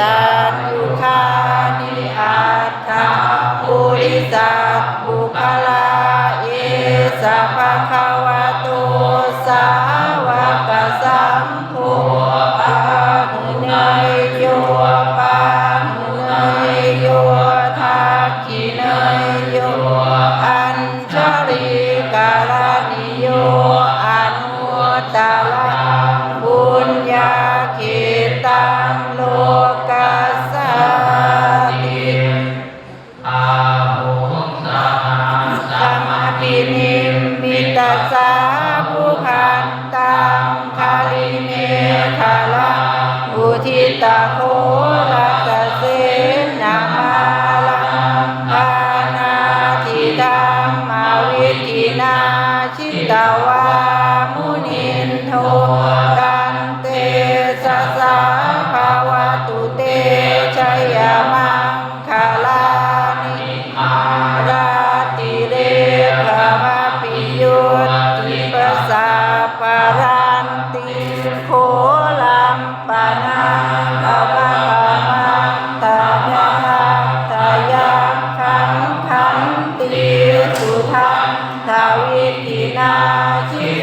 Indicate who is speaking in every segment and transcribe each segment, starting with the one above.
Speaker 1: สัตยุคา วามุนินโท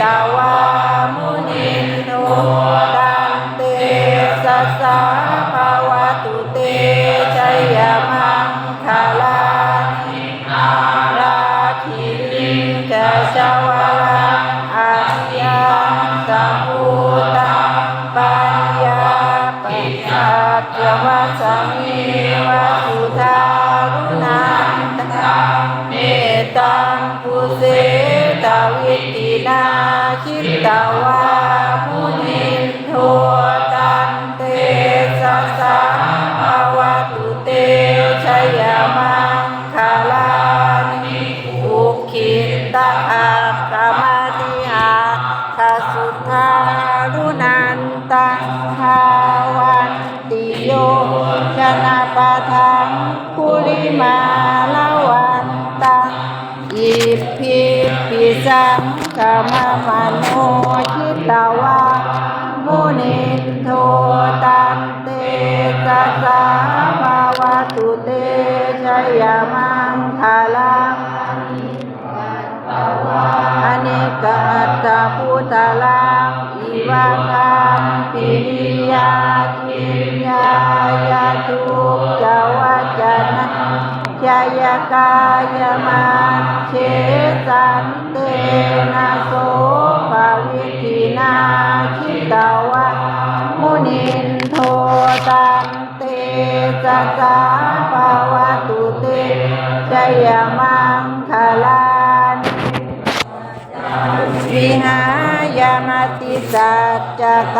Speaker 1: ตาวามุนิโนดันเตสะสาภาวะตุเตชัยมังคาลานิราคิลิงกะชวาลังอัญญาสัมพุตังปัญญาปิสัจจวัสมิวะสุทา ตินาชิตวามุนินโทตันเตสะสะภาวตุเตชยมังคาลานิอุคิตะอาคามาติหาคาสุทารุนันตังภาวันติโยชนะปะทังคุลิมาลาวันตังอิพิปิสัง กมมโนชิตาวามุนิโทตันเตสะสาภาวะตุเตชยมังคาลังอเนกัตตาพุทธลังอิวะคัมปิยาทิยายาทุกจวัจนะ ชายกายมันเชสันเตนะโสภาวิธินาชิตาวะมุนินโทตันเตสัสาภาวะตุเตชยมังคลานวิหายามติสัจจก